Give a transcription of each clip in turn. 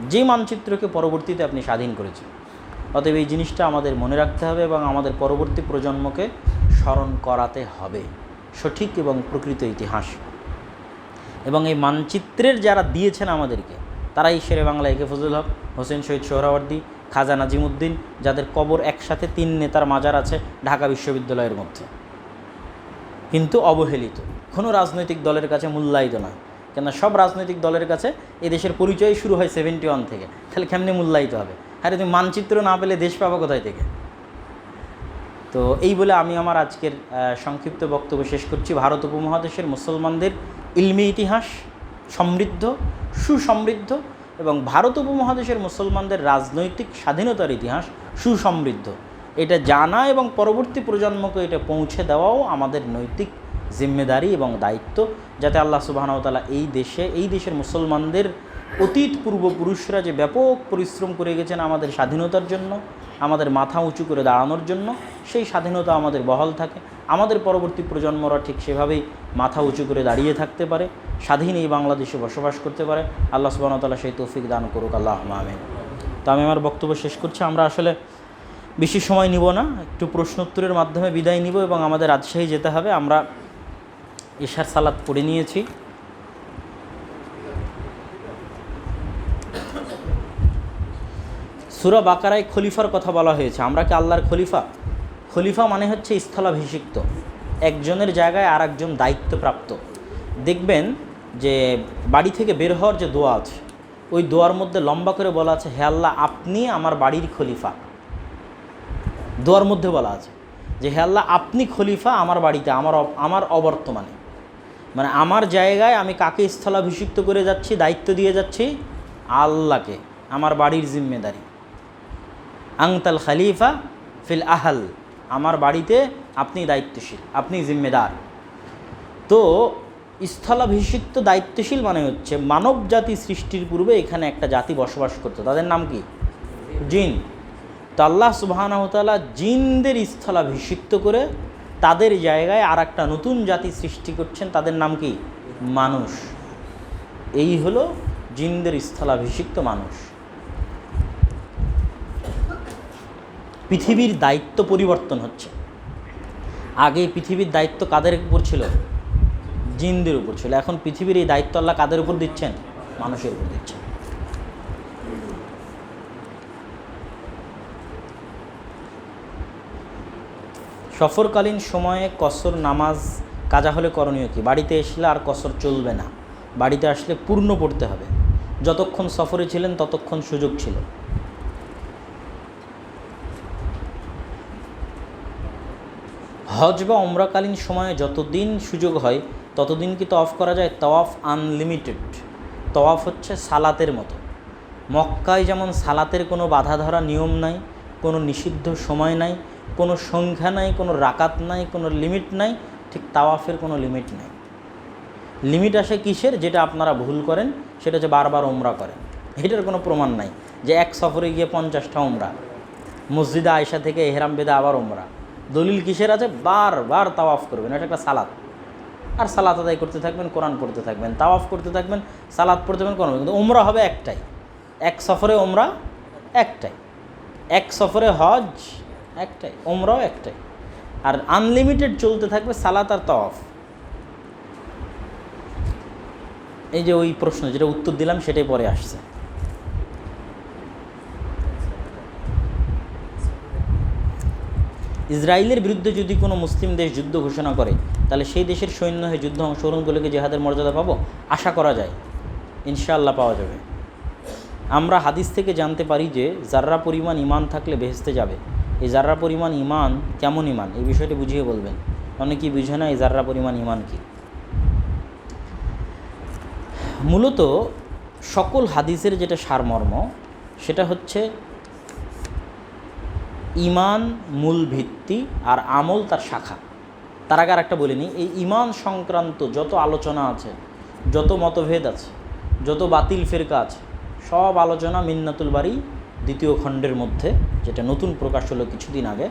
যে মানচিত্রকে পরবর্তীতে আপনি স্বাধীন করেছেন। অতএব এই জিনিসটা আমাদের মনে রাখতে হবে এবং আমাদের পরবর্তী প্রজন্মকে স্মরণ করাতে হবে। সঠিক এবং প্রকৃত ইতিহাস। এবং এই মানচিত্রের যারা দিয়েছেন আমাদেরকে, তারাই শেরে বাংলা একে ফজল হক, হোসেন শহীদ সোহরাওয়ার্দী খাজা নাজিমুদ্দিন যাদের কবর একসাথে তিন নেতার মাজার আছে ঢাকা বিশ্ববিদ্যালয়ের মধ্যে। কিন্তু অবহেলিত, কোনো রাজনৈতিক দলের কাছে মূল্যায়িত নয় কেন সব রাজনৈতিক দলের কাছে এই দেশের পরিচয় শুরু হয় সেভেন্টি ওয়ান থেকে। তাহলে কেমনি মূল্যায়িত হবে? আরে তুমি মানচিত্র না পেলে দেশ পাবো কোথায় থেকে? তো এই বলে আমি আমার আজকের সংক্ষিপ্ত বক্তব্য শেষ করছি। ভারত উপমহাদেশের মুসলমানদের ইলমি ইতিহাস, সমৃদ্ধ, সুসমৃদ্ধ এবং ভারত উপমহাদেশের মুসলমানদের রাজনৈতিক স্বাধীনতার ইতিহাস সুসমৃদ্ধ। এটা জানা এবং পরবর্তী প্রজন্মকে এটা পৌঁছে দেওয়াও আমাদের নৈতিক জিম্মেদারি এবং দায়িত্ব যাতে আল্লাহ সুবাহনতালা এই দেশে, এই দেশের মুসলমানদের অতীত পূর্বপুরুষরা যে ব্যাপক পরিশ্রম করে গেছেন আমাদের স্বাধীনতার জন্য, আমাদের মাথা উঁচু করে দাঁড়ানোর জন্য, সেই স্বাধীনতা আমাদের বহাল থাকে। আমাদের পরবর্তী প্রজন্মরা ঠিক সেভাবেই মাথা উঁচু করে দাঁড়িয়ে থাকতে পারে, স্বাধীন এই বাংলাদেশে বসবাস করতে পারে। আল্লাহ সুবাহতাল্লাহ সেই তৌফিক দান করুক আল্লাহ আমিন। তো আমি আমার বক্তব্য শেষ করছি। আমরা আসলে বেশি সময় নিব না, একটু প্রশ্নোত্তরের মাধ্যমে বিদায় নিব এবং আমাদের রাজশাহী যেতে হবে। আমরা ঈশার সালাদ পড়ে নিয়েছি। সুরা বাকারায় খলিফার কথা বলা হয়েছে। আমরা কি আল্লাহর খলিফা? খলিফা মানে হচ্ছে স্থলাভিষিক্ত। একজনের জায়গায় আর একজন দায়িত্বপ্রাপ্ত। দেখবেন যে বাড়ি থেকে বের হওয়ার যে দোয়া আছে, ওই দোয়ার মধ্যে লম্বা করে বলা আছে, হে আল্লাহ, আপনি আমার বাড়ির খলিফা। দোয়ার মধ্যে বলা আছে যে, হে আল্লাহ, আপনি খলিফা আমার বাড়িতে, আমার আমার অবর্তমানে। মানে আমার জায়গায় আমি কাকে স্থলাভিষিক্ত করে যাচ্ছি, দায়িত্ব দিয়ে যাচ্ছি? আল্লাহকে, আমার বাড়ির জিম্মেদারি। আংতাল খালিফা ফিল আহাল, আমার বাড়িতে আপনি দায়িত্বশীল, আপনি জিম্মেদার। তো স্থলাভিষিক্ত দায়িত্বশীল মানে হচ্ছে মানব জাতি সৃষ্টির পূর্বে এখানে একটা জাতি বসবাস করতো। তাদের নাম কি? জিন। তো আল্লাহ সুবাহানহতালা জিনদের স্থলাভিষিক্ত করে তাদের জায়গায় আর একটা নতুন জাতি সৃষ্টি করছেন, তাদের নাম কি? মানুষ। এই হলো জিনদের স্থলাভিষিক্ত মানুষ। পৃথিবীর দায়িত্ব পরিবর্তন হচ্ছে। আগে পৃথিবীর দায়িত্ব কাদের উপর ছিল? জিনদের উপর ছিল। এখন পৃথিবীর এই দায়িত্ব আল্লাহ কাদের উপর দিচ্ছেন? মানুষের উপর দিচ্ছেন। সফরকালীন সময়ে কসর নামাজ কাজা হলে করণীয় কি? বাড়িতে আসলে আর কসর চলবে না। বাড়িতে আসলে পূর্ণ পড়তে হবে। যতক্ষণ সফরে ছিলেন, ততক্ষণ সুযোগ ছিল। হজ বা অমরাকালীন সময়ে যতদিন সুযোগ হয়, ততদিন কি তওয়াফ করা যায়? তওয়াফ আনলিমিটেড তওয়াফ হচ্ছে সালাতের মতো। মক্কায় যেমন সালাতের কোনো বাধা ধরা নিয়ম নাই, কোনো নিষিদ্ধ সময় নাই কোনো সংখ্যা নাই, কোনো রাকাত নাই, কোনো লিমিট নাই, ঠিক তাওয়াফের কোনো লিমিট নাই। লিমিট আসে কিসের? যেটা আপনারা ভুল করেন, সেটা হচ্ছে বারবার ওমরা করেন। এটার কোনো প্রমাণ নাই যে এক সফরে গিয়ে পঞ্চাশটা ওমরা মসজিদে আয়সা থেকে এহরাম বেদে আবার ওমরা দলিল কিসের আছে? বারবার তাওয়াফ করবেন, এটা একটা সালাত। আর সালাত আদায় করতে থাকবেন, কোরআন পড়তে থাকবেন, তাওয়াফ করতে থাকবেন, সালাত পড়তে থাকবেন কোরআন কিন্তু ওমরা হবে একটাই। এক সফরে ওমরা একটাই। এক সফরে হজ একটাই ওমরাও একটাই। আর আনলিমিটেড চলতে থাকবে সালাত আর তফ এই যে ওই প্রশ্ন, যেটা উত্তর দিলাম, সেটাই পরে আসছে। ইসরায়েলের বিরুদ্ধে যদি কোনো মুসলিম দেশ যুদ্ধ ঘোষণা করে, তাহলে সেই দেশের সৈন্য হয়ে যুদ্ধ অংশগ্রহণ করলে কি জেহাদের মর্যাদা পাবো? আশা করা যায়। ইনশাআল্লাহ পাওয়া যাবে। আমরা হাদিস থেকে জানতে পারি যে, যার্রা পরিমাণ ইমান থাকলে বেহেস্তে যাবে। এই যার্রা পরিমাণ ইমান কেমন ইমান এই বিষয়টি বুঝিয়ে বলবেন। অনেকেই বুঝে না এই যার্রা পরিমাণ ইমান কি? মূলত সকল হাদিসের যেটা সারমর্ম, সেটা হচ্ছে ইমান মূল ভিত্তি আর আমল তার শাখা। তার আগে একটা বলিনি এই ইমান সংক্রান্ত যত আলোচনা আছে, যত মতভেদ আছে, যত বাতিল ফেরকা আছে, সব আলোচনা মিন্নাতুল বাড়ি দ্বিতীয় খণ্ডের মধ্যে, যেটা নতুন প্রকাশ হলো কিছুদিন আগে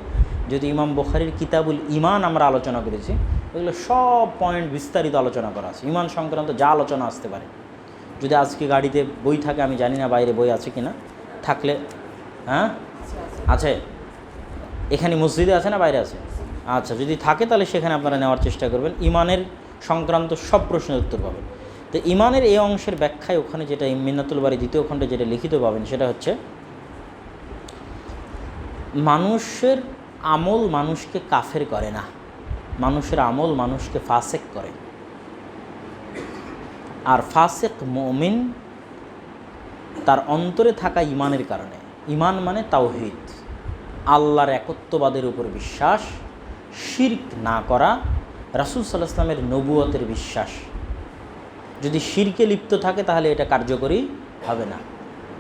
যদি ইমাম বখারির কিতাবুল ইমান আমরা আলোচনা করেছি, এগুলো সব পয়েন্ট বিস্তারিত আলোচনা করা আছে। ইমান সংক্রান্ত যা আলোচনা আসতে পারে। যদি আজকে গাড়িতে বই থাকে, আমি জানি না বাইরে বই আছে কি না থাকলে হ্যাঁ? আছে? এখানে মসজিদে আছে না বাইরে আছে? আচ্ছা যদি থাকে তাহলে সেখানে আপনারা নেওয়ার চেষ্টা করবেন। ইমানের সংক্রান্ত সব প্রশ্নের উত্তর পাবেন। তো ইমানের এই অংশের ব্যাখ্যায় ওখানে যেটা মিন্নাতুল বাড়ি দ্বিতীয় খণ্ডে যেটা লিখিত পাবেন, সেটা হচ্ছে মানুষের আমল মানুষকে কাফের করে না। মানুষের আমল মানুষকে ফাসেক করে। আর ফাসেক মমিন তার অন্তরে থাকা ইমানের কারণে। ইমান মানে তাওহিদ। আল্লাহর একত্ববাদের উপর বিশ্বাস, শির্ক না করা, রাসুল সাল্লাহ ইসলামের নবুয়তের বিশ্বাস। যদি শিরকে লিপ্ত থাকে তাহলে এটা কার্যকরী হবে না।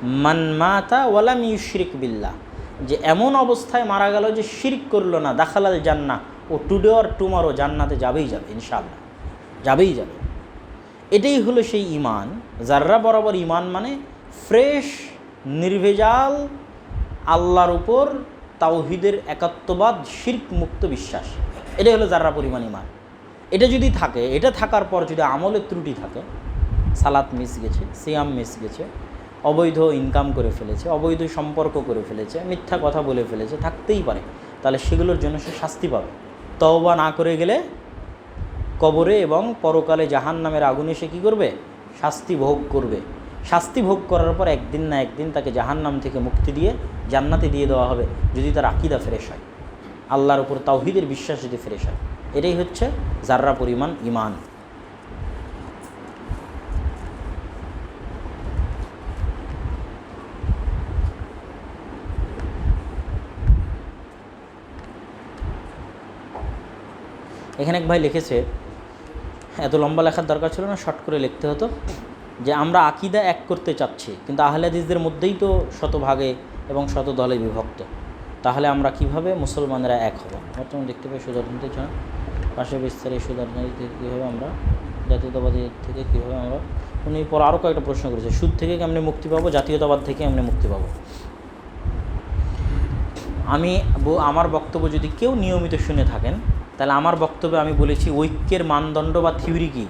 মানমাতা ওয়ালাম ইউশরিক বিল্লাহ। যে এমন অবস্থায় মারা গেল যে শিরক করল না দাখালাল জান্না ও টুডে অর টুমারো জান্নাতে যাবেই যাবে ইনশাল্লাহ যাবেই যাবে। এটাই হলো সেই ইমান যাররা বরাবর ইমান মানে ফ্রেশ, নির্ভেজাল, আল্লাহর উপর তাওহিদের একাত্মবাদ, শির্ক মুক্ত বিশ্বাস। এটাই হলো যাররা পরিমাণ ইমান এটা যদি থাকে, এটা থাকার পর যদি আমলের ত্রুটি থাকে, সালাত মিস গেছে, সিয়াম মিস গেছে অবৈধ ইনকাম করে ফেলেছে, অবৈধ সম্পর্ক করে ফেলেছে, মিথ্যা কথা বলে ফেলেছে, থাকতেই পারে। তাহলে সেগুলোর জন্য সে শাস্তি পাবে। তওবা না করে গেলে কবরে এবং পরকালে জাহান নামের আগুনে সে কী করবে? শাস্তি ভোগ করবে। শাস্তি ভোগ করার পর একদিন না একদিন তাকে জাহান নাম থেকে মুক্তি দিয়ে জান্নাতে দিয়ে দেওয়া হবে, যদি তার আকিদা ফ্রেশ হয়। আল্লাহর উপর তাওহিদের বিশ্বাস যদি ফ্রেশ হয়। এটাই হচ্ছে জাররা পরিমাণ ইমান এখানে এক ভাই লিখেছে, এত লম্বা লেখার দরকার ছিল না, শর্ট করে লিখতে হতো যে আমরা আকিদা এক করতে চাচ্ছি, কিন্তু আহলেদিসদের মধ্যেই তো শতভাগে এবং শত দলে বিভক্ত। তাহলে আমরা কীভাবে মুসলমানেরা এক হব? বর্তমানে দেখতে পাই সুদার্থনীতি ছাড়া পাশে বিস্তারে সুদার্থনীতি থেকে কীভাবে আমরা, জাতীয়তাবাদী থেকে কীভাবে আমরা, উনি পর আরও কয়েকটা প্রশ্ন করেছে, সুদ থেকে কেমনি মুক্তি পাবো, জাতীয়তাবাদ থেকে এমনি মুক্তি পাবো? আমি আমার বক্তব্য যদি কেউ নিয়মিত শুনে থাকেন তাহলে আমার বক্তব্যে আমি বলেছি, ঐক্যের মানদণ্ড বা থিওরি কী?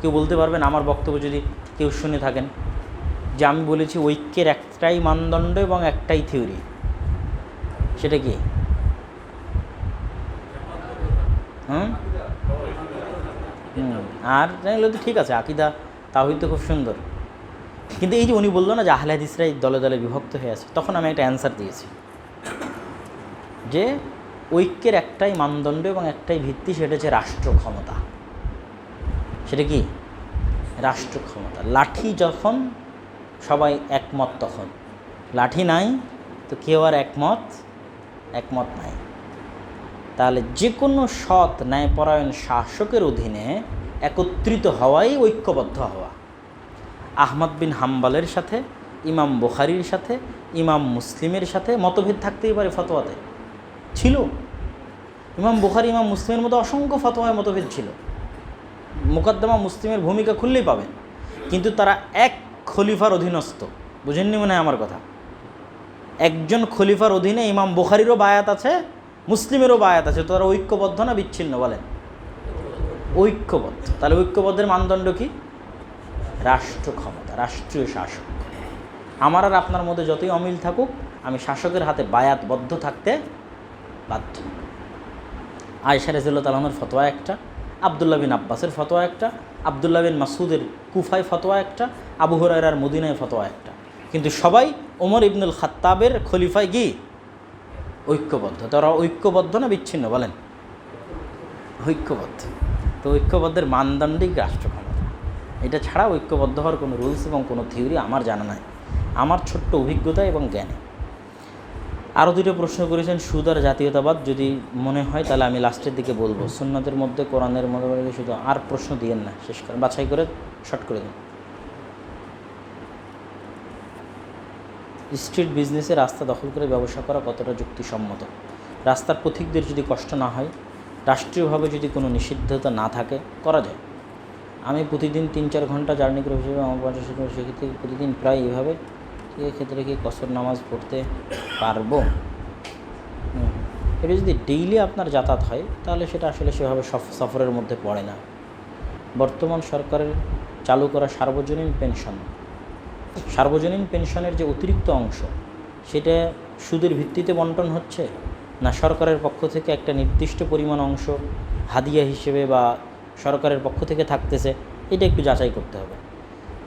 কেউ বলতে পারবেন আমার বক্তব্য যদি কেউ শুনে থাকেন যে আমি বলেছি ঐক্যের একটাই মানদণ্ড এবং একটাই থিওরি। সেটা কি? হুম? আর জানলে তো ঠিক আছে, আকিদা তাহিদ তো খুব সুন্দর। কিন্তু এই যে উনি বলল না যে আহলে হাদিসরাই দলে দলে বিভক্ত হয়ে আছে, তখন আমি একটা অ্যান্সার দিয়েছি। যে ঐক্যের একটাই মানদণ্ড এবং একটাই ভিত্তি, সেটা হচ্ছে রাষ্ট্র ক্ষমতা সেটা কি? রাষ্ট্র ক্ষমতা লাঠি যখন সবাই একমত তখন। লাঠি নাই তো কেউ আর একমত একমত নাই। তাহলে যে কোনো সৎ ন্যায়পরায়ণ শাসকের অধীনে একত্রিত হওয়াই ঐক্যবদ্ধ হওয়া। আহমদ বিন হাম্বালের সাথে, ইমাম বুখারির সাথে, ইমাম মুসলিমের সাথে মতভেদ থাকতেই পারে ফতোয়াতে। ছিল। ইমাম বুখারি, ইমাম মুসলিমের মতো অসংখ্য ফতোয়ায় মতভেদ ছিল। মোকদ্দমা মুসলিমের ভূমিকা খুললেই পাবেন। কিন্তু তারা এক খলিফার অধীনস্থ। বুঝেননি মনে হয় আমার কথা? একজন খলিফার অধীনে ইমাম বুখারিরও বায়াত আছে, মুসলিমেরও বায়াত আছে। তো তারা ঐক্যবদ্ধ না বিচ্ছিন্ন? বলেন। ঐক্যবদ্ধ। তাহলে ঐক্যবদ্ধের মানদণ্ড কি? রাষ্ট্র ক্ষমতা রাষ্ট্রীয় শাসক। আমার আর আপনার মধ্যে যতই অমিল থাকুক, আমি শাসকের হাতে বায়াতবদ্ধ থাকতে বাধ্য। আয়সা রেজুল্লাহ তালামের ফতোয়া একটা, আবদুল্লাহ বিন আব্বাসের ফতোয়া একটা, আবদুল্লাহ বিন মাসুদের কুফায় ফতোয়া একটা, আবু হরার মদিনায় ফতোয়া একটা। কিন্তু সবাই ওমর ইবনুল খাত্তাবের খলিফায় গিয়ে ঐক্যবদ্ধ। তারা ঐক্যবদ্ধ না বিচ্ছিন্ন বলেন? ঐক্যবদ্ধ। তো ঐক্যবদ্ধের মানদণ্ডিক রাষ্ট্র ক্ষমতা এটা ছাড়া ঐক্যবদ্ধ হওয়ার কোনো রুলস এবং কোনো থিওরি আমার জানা নাই। আমার ছোট্ট অভিজ্ঞতা এবং জ্ঞানে। আরও দুটো প্রশ্ন করেছেন, সুদ আর জাতীয়তাবাদ। যদি মনে হয়, তাহলে আমি লাস্টের দিকে বলব। সুন্নতের মধ্যে কোরআনের মধ্যে শুধু আর প্রশ্ন দিয়েন না, শেষ করেন। বাছাই করে শর্ট করে দিন। স্ট্রিট বিজনেসে রাস্তা দখল করে ব্যবসা করা কতটা যুক্তিসম্মত? রাস্তার পথিকদের যদি কষ্ট না হয়, রাষ্ট্রীয়ভাবে যদি কোনো নিষিদ্ধতা না থাকে, করা যায়? আমি প্রতিদিন তিন চার ঘণ্টা জার্নি করে হিসেবে আমার পঞ্চাশ সেক্ষেত্রে প্রতিদিন প্রায় এভাবে ক্ষেত্রে কি কসর নামাজ পড়তে পারব। এটা যদি ডেইলি আপনার যাতায়াত হয়, তাহলে সেটা আসলে সেভাবে সফ- সফরের মধ্যে পড়ে না। বর্তমান সরকারের চালু করা সার্বজনীন পেনশন, সার্বজনীন পেনশনের যে অতিরিক্ত অংশ, সেটা সুদের ভিত্তিতে বন্টন হচ্ছে? না সরকারের পক্ষ থেকে একটা নির্দিষ্ট পরিমাণ অংশ হাদিয়া হিসেবে বা সরকারের পক্ষ থেকে থাকতেছে? এটা একটু যাচাই করতে হবে।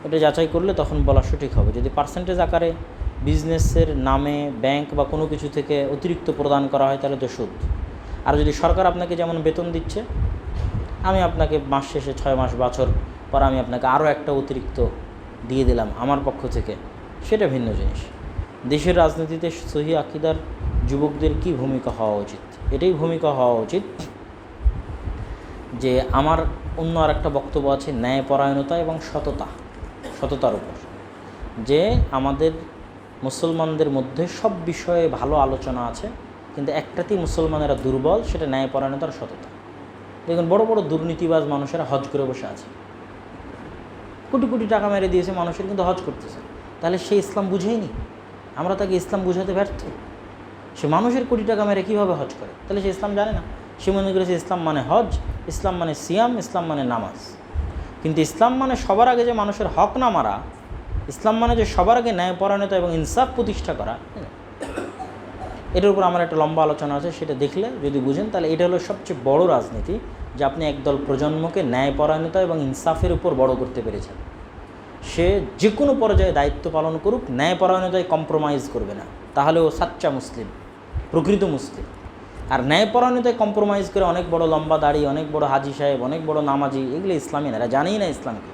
এটা যাচাই করলে তখন বলা সঠিক হবে। যদি পার্সেন্টেজ আকারে বিজনেসের নামে ব্যাংক বা কোনো কিছু থেকে অতিরিক্ত প্রদান করা হয়, তাহলে তো সুদ। আর যদি সরকার আপনাকে যেমন বেতন দিচ্ছে, আমি আপনাকে মাস শেষে ছয় মাস বছর পর আমি আপনাকে আরও একটা অতিরিক্ত দিয়ে দিলাম আমার পক্ষ থেকে, সেটা ভিন্ন জিনিস। দেশের রাজনীতিতে সহি আকিদার যুবকদের কি ভূমিকা হওয়া উচিত? এটাই ভূমিকা হওয়া উচিত যে আমার অন্য আর একটা বক্তব্য আছে, ন্যায়পরায়ণতা এবং সততা। সততার উপর। যে আমাদের মুসলমানদের মধ্যে সব বিষয়ে ভালো আলোচনা আছে, কিন্তু একটাতেই মুসলমানেরা দুর্বল, সেটা ন্যায়পরায়ণতার সততা। দেখুন, বড় বড় দুর্নীতিবাজ মানুষেরা হজ করে বসে আছে। কোটি কোটি টাকা মেরে দিয়েছে মানুষের, কিন্তু হজ করতেছে। তাহলে সে ইসলাম বুঝেইনি? আমরা তাকে ইসলাম বুঝাতে ব্যর্থ? সে মানুষের কোটি টাকা মেরে কীভাবে হজ করে? তাহলে সে ইসলাম জানে না। সে মনে করেছে ইসলাম মানে হজ, ইসলাম মানে সিয়াম, ইসলাম মানে নামাজ। কিন্তু ইসলাম মানে সবার আগে যে মানুষের হক না মারা, ইসলাম মানে যে সবার আগে ন্যায়পরায়ণতা এবং ইনসাফ প্রতিষ্ঠা করা এটার উপর আমার একটা লম্বা আলোচনা আছে, সেটা দেখলে যদি বুঝেন, তাহলে এটা হলো সবচেয়ে বড় রাজনীতি যে আপনি একদল প্রজন্মকে ন্যায়পরায়ণতা এবং ইনসাফের উপর বড় করতে পেরেছেন। সে যে কোনো পর্যায়ে দায়িত্ব পালন করুক ন্যায়পরায়ণতায় কম্প্রোমাইজ করবে না। তাহলে ও সাচ্চা মুসলিম, প্রকৃত মুসলিম। আর ন্যায়পরায়ণতায় কম্প্রোমাইজ করে অনেক বড় লম্বা দাড়ি, অনেক বড় হাজি সাহেব, অনেক বড় নামাজি, এগুলো ইসলামী না, এরা জানেই না ইসলামকে।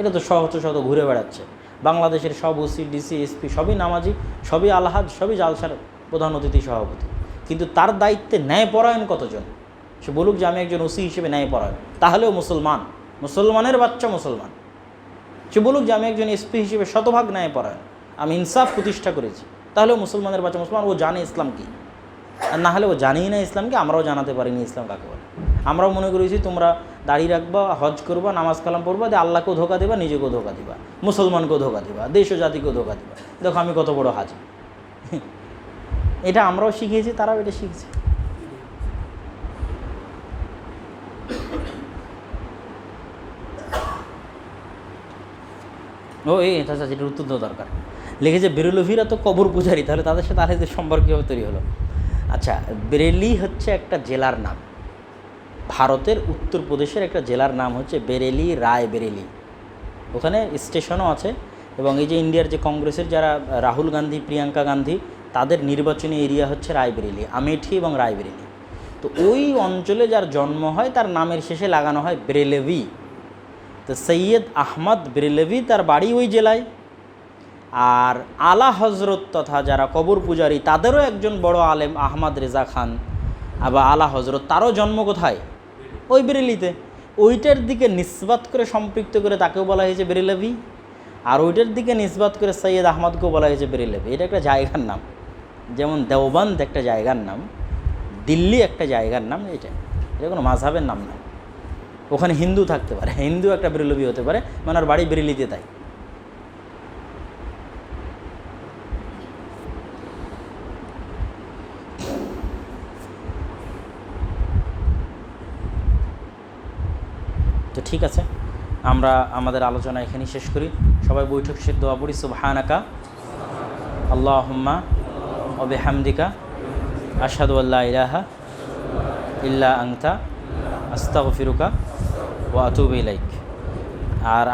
এটা তো শত শত ঘুরে বেড়াচ্ছে। বাংলাদেশের সব ওসি ডিসি এসপি সবই নামাজি, সবই আলহাজ, সবই জালসার প্রধান অতিথি, সভাপতি। কিন্তু তার দায়িত্বে ন্যায়পরায়ণ কতজন? সে বলুক যে আমি একজন ওসি হিসেবে ন্যায়পরায়ণ। তাহলেও মুসলমান, মুসলমানের বাচ্চা মুসলমান। সে বলুক যে আমি একজন এসপি হিসেবে শতভাগ ন্যায়পরায়ণ। আমি ইনসাফ প্রতিষ্ঠা করেছি, তাহলেও মুসলমানের বাচ্চা মুসলমান, ও জানে ইসলাম কী। আর না হলে ও জানেই না ইসলামকে, আমরাও জানাতে পারিনি ইসলাম কাকে বলে। আমরাও মনে করেছি তোমরা দাঁড়িয়ে রাখবা, হজ করবা, নামাজ কালাম পড়বা, দিয়ে আল্লাহকেও ধোকা দেবা, নিজেকেও ধোকা দিবা, মুসলমানকেও ধোকা দিবা, দেশ ও জাতিকেও ধোকা দিবা। দেখো আমি কত বড় হাজি। এটা আমরাও শিখিয়েছি তারাও এটা শিখছে। ও, এই আচ্ছা আচ্ছা এটার উত্তর দেওয়া দরকার। লিখেছে বেরুলভিরা তো কবর পূজারি, তাহলে তাদের সাথে আলেদের সম্পর্ক কীভাবে তৈরি হলো? আচ্ছা বেরেলি হচ্ছে একটা জেলার নাম। ভারতের উত্তরপ্রদেশের একটা জেলার নাম হচ্ছে বেরেলি, রায় বেরেলি। ওখানে স্টেশনও আছে এবং এই যে ইন্ডিয়ার যে কংগ্রেসের যারা রাহুল গান্ধী, প্রিয়াঙ্কা গান্ধী, তাদের নির্বাচনী এরিয়া হচ্ছে রায়বেরেলি আমেঠি এবং রায়বেরেলি তো ওই অঞ্চলে যার জন্ম হয়, তার নামের শেষে লাগানো হয় বেরেলেভি। তো সৈয়দ আহমদ বেরেলেভি তার বাড়ি ওই জেলায়। আর আলা হজরত তথা যারা কবর পূজারী, তাদেরও একজন বড় আলেম আহমদ রেজা খান। আবার আলা হজরত, তারও জন্ম কোথায়? ওই বেরেলিতে। ওইটার দিকে নিসবাত করে সম্পৃক্ত করে তাকেও বলা হয়েছে বেরেলেভি। আর ওইটার দিকে নিসবাত করে সৈয়দ আহমদকেও বলা হয়েছে বেরেলেভি। এটা একটা জায়গার নাম। যেমন দেওবন্দ একটা জায়গার নাম, দিল্লি একটা জায়গার নাম, এটা। এটা কোনো মাঝহাবের নাম না। ওখানে হিন্দু থাকতে পারে। হিন্দু একটা বেরেলভি হতে পারে। মানে ওর বাড়ি বেরেলিতে তাই। ঠিক আছে। আমরা আমাদের আলোচনা এখানেই শেষ করি। সবাই বৈঠক শেষ দোয়া পড়ি। সুবহানাকা, আল্লাহুম্মা অবে হামদিকা আশহাদু আল্লাহ ইলাহা ইল্লা আংতা আস্তাগফিরুকা ওয়া আতুবু ইলাইক। আর